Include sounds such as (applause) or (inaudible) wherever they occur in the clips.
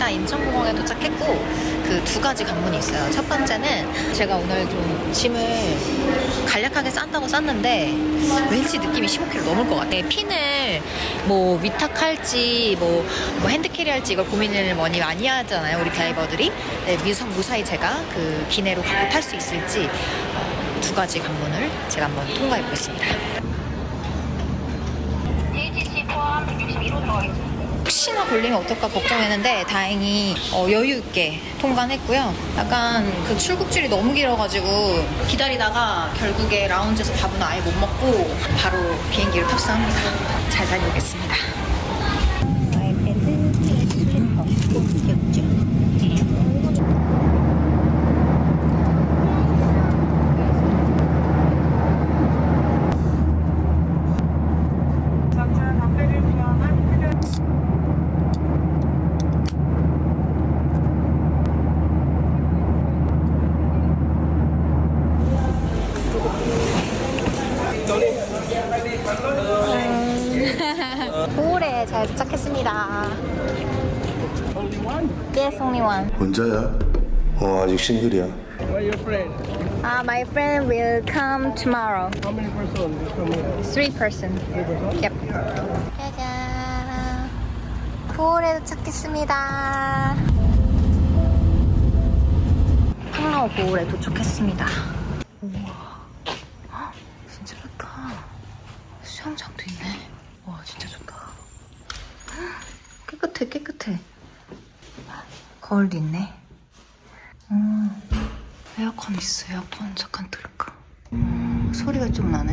일단 인천공항에 도착했고 그 두 가지 관문이 있어요. 첫 번째는 제가 오늘 좀 짐을 간략하게 싼다고 쌌는데 왠지 느낌이 15kg 넘을 것 같아요. 핀을 뭐 위탁할지 뭐, 뭐 핸드캐리 할지 이걸 고민을 많이 많이 하잖아요. 우리 드라이버들이. 네, 무사, 무사히 제가 그 기내로 갖고 탈 수 있을지 어, 두 가지 관문을 제가 한번 통과해 보겠습니다. 포함 161호 들어가겠습니다. 혹시나 걸리면 어떨까 걱정했는데 다행히 어, 여유 있게 통과했고요. 약간 그 출국줄이 너무 길어가지고 기다리다가 결국에 라운지에서 밥은 아예 못 먹고 바로 비행기를 탑승합니다. 잘 다녀오겠습니다. 아이패드 슬리퍼 귀엽죠? 서울에 잘 도착했습니다. Yes, only one. 혼자야? 어 아직 싱글이야 Where your friend? Uh, my friend will come tomorrow. How many person will come here? Three person. Yep. 짜잔. 서울에 도착했습니다. 팡라오 보울에 도착했습니다. 우와. 헉, 진짜 좋다. 수영장도 있네. 와, 진짜 좋다. 헉, 깨끗해, 깨끗해. 거울도 있네. 음, 에어컨 있어, 에어컨. 잠깐 틀까? 음, 소리가 좀 나네.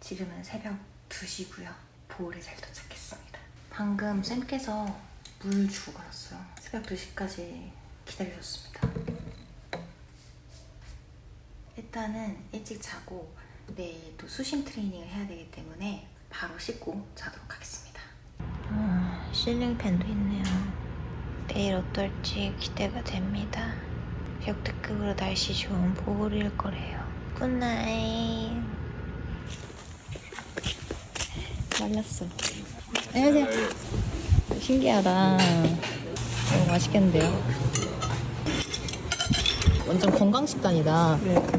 지금은 새벽 2시고요. 보울에 잘 도착했습니다. 방금 쌤께서 물 주고 가셨어요. 새벽 2시까지 기다려줬습니다. 일단은 일찍 자고 내일 또 수심 트레이닝을 해야 되기 때문에 바로 씻고 자도록 하겠습니다. 아, 실링 팬도 있네요. 내일 어떨지 기대가 됩니다. 역대급으로 날씨 좋은 보울일 거래요. 굿나잇. 말랐어. 안녕하세요. 신기하다. 너무 맛있겠는데요? 완전 건강 식단이다.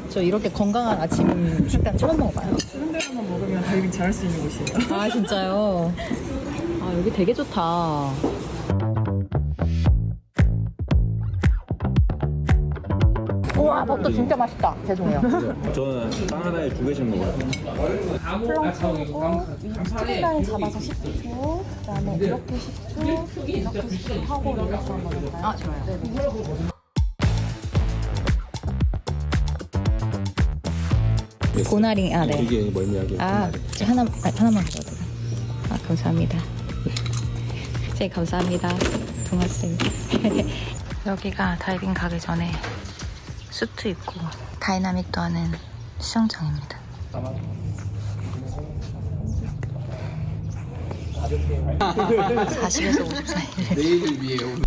저 이렇게 건강한 아침 식단 처음 먹어봐요. 쓰는 대로만 먹으면 다이빙 잘할 수 있는 곳이에요. 아 진짜요? 아 여기 되게 좋다. 와 밥도 진짜 맛있다. 죄송해요. (laughs) 저는 빵 하나에 두 개씩 먹어요. 플렁 채우고 스트리라인 잡아서 10초 그다음에 이렇게 10초 이렇게 10초 하고 릴렉스 한번 할까요? 아 좋아요. 고나링 아 네. 이게 멀미하게. 아 저 하나 아, 하나만 먹어도 돼요. 아 감사합니다. 네 감사합니다. 동아쌤. (laughs) 여기가 다이빙 가기 전에 수트 입고 다이나믹도 하는 수영장입니다. (40에서 50 사이) 내일을 위해 오늘.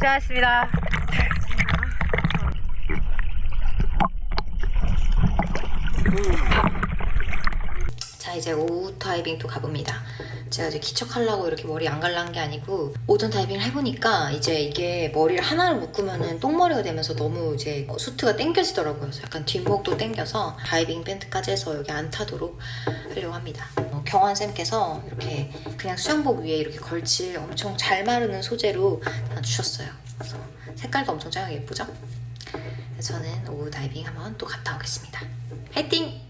고생하셨습니다. 자 이제 오후 다이빙 또 가봅니다. 제가 이제 기척하려고 이렇게 머리 안 갈란 게 아니고 오전 다이빙을 해보니까 이제 이게 머리를 하나를 묶으면은 똥머리가 되면서 너무 이제 수트가 땡겨지더라고요. 약간 뒷목도 땡겨서 다이빙 밴드까지 해서 여기 안 타도록 하려고 합니다. 어, 경환 쌤께서 이렇게 그냥 수영복 위에 이렇게 걸칠 엄청 잘 마르는 소재로 다 주셨어요. 그래서 색깔도 엄청 짱 예쁘죠? 저는 오후 다이빙 한번 또 갔다 오겠습니다. 화이팅!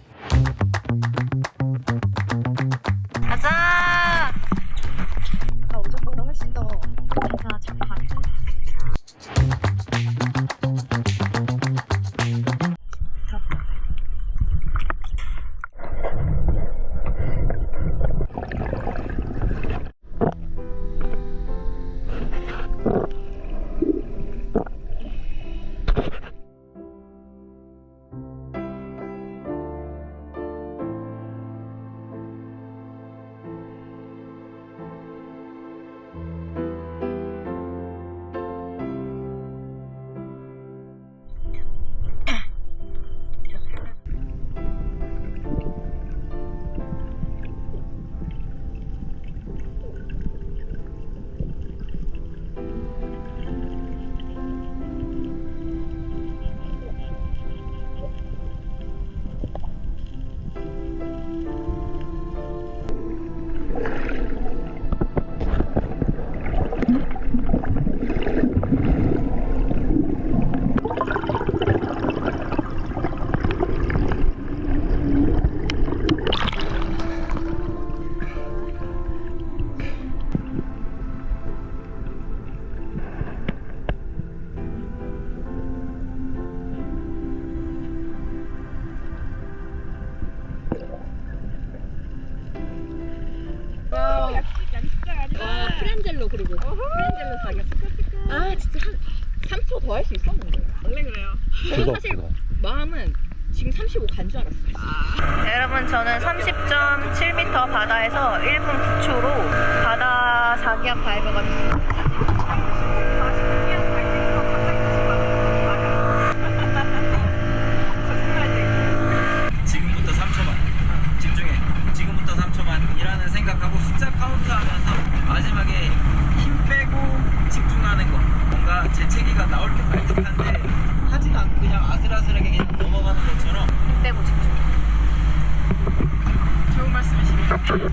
자기가 스카스카 아 진짜 한 3초 더 할 수 있었는데. 원래 그래요. 저는 사실 마음은 지금 35 간 줄 알았어요. 네, 여러분 저는 30.7m 바다에서 1분 9초로 바다 자기압 다이버가 됐습니다. 지금부터 3초만 집중해 지금부터 3초만 이라는 생각하고 숫자 카운트하면서 마지막에 힘 빼고 집중하는 거 뭔가 재채기가 나올 듯 말 듯한데 하진 않고 그냥 아슬아슬하게 그냥 넘어가는 것처럼 빼고 집중. 좋은 말씀이시네요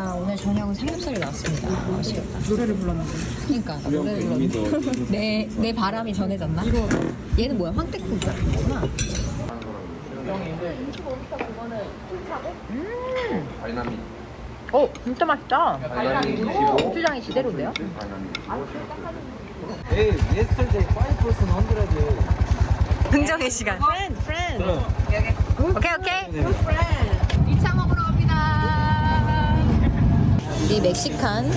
자 오늘 저녁은 삼겹살이 나왔습니다. 맛있겠다. 노래를 불렀는데 그러니까 노래를 불렀는데 (laughs) 내, 내 바람이 전해졌나? 얘는 뭐야? 황태국이구나. 음. 어, 진짜 맛있다. 고추장이 지대로인데요? Hey, yesterday 5% 100 긍정의 시간. 프렌드, 프렌드. 오케이, 오케이. 이차 먹으러 갑니다. 이 멕시칸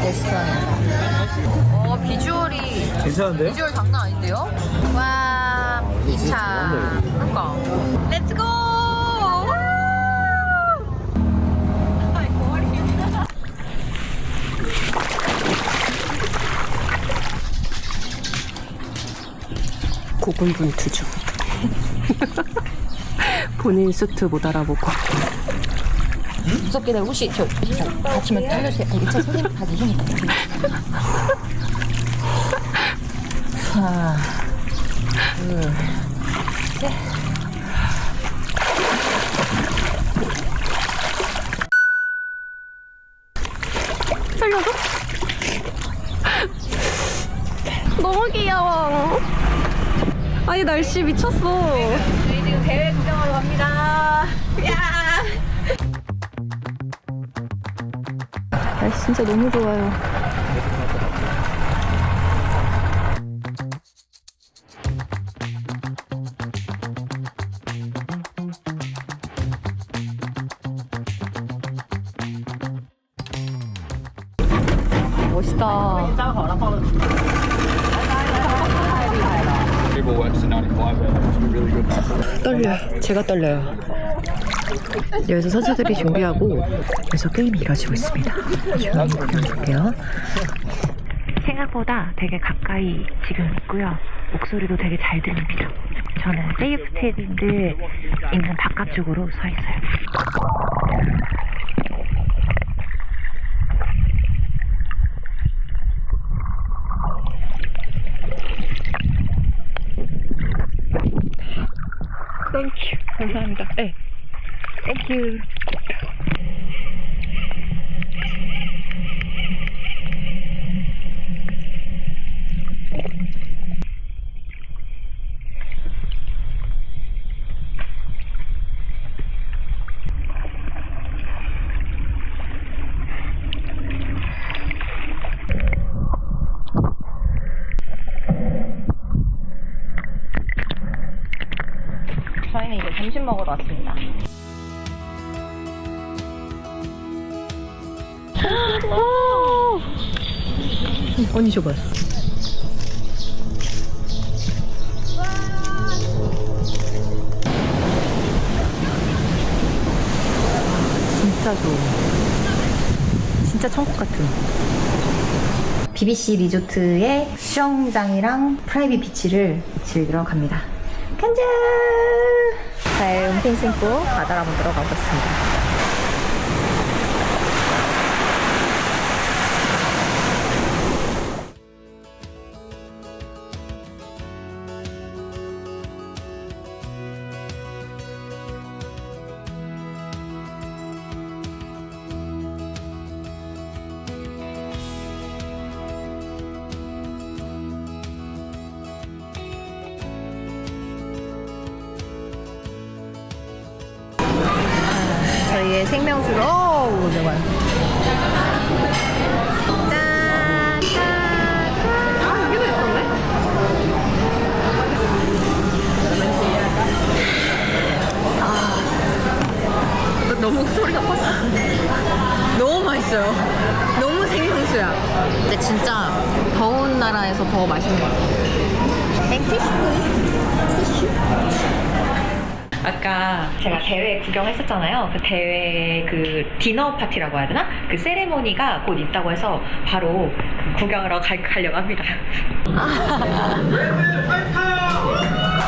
레스토랑입니다. 어, 비주얼이 괜찮은데요? 비주얼 장난 아닌데요? 와, 2차. 그러니까. 렛츠고! 고군분투중 (laughs) 본인 수트 못 알아보고 무섭게 될 혹시 저, 저 다치면 살려주세요. 2차 선생님 바지 힘이 하나, 둘, 셋. 살려줘? 너무 귀여워. 아니 날씨 미쳤어. 저희 지금 대회 구경하러 갑니다. 야! 진짜 너무 좋아요. 멋있다. People watch the 95 it's really good 떨려요 제가 떨려요 여기서 선수들이 준비하고 여기서 게임이 이루어지고 있습니다. 조용히 구경해볼게요. 생각보다 되게 가까이 지금 있고요. 목소리도 되게 잘 들립니다. 저는 세이프트헤드인들 있는 바깥쪽으로 서 있어요. 땡큐. 감사합니다. 네. 이제 점심 먹으러 왔습 언니 줘봐요. 진짜 좋아. 진짜 천국 같은. BBC 리조트의 수영장이랑 프라이빗 비치를 즐기러 갑니다. 간자! 잘 은행 신고 바다로 한번 들어가 보겠습니다. 생명수로 오, 네. 짠! 짠! 아, 너무 소리가 컸어. 너무 맛있어요. 너무 생명수야. 근데 진짜 더운 나라에서 더 맛있는 것 같아요. 아까 제가 대회 구경했었잖아요. 그 대회 그 디너 파티라고 해야 되나? 그 세레모니가 곧 있다고 해서 바로 그 구경하러 갈, 가려고 합니다. (laughs)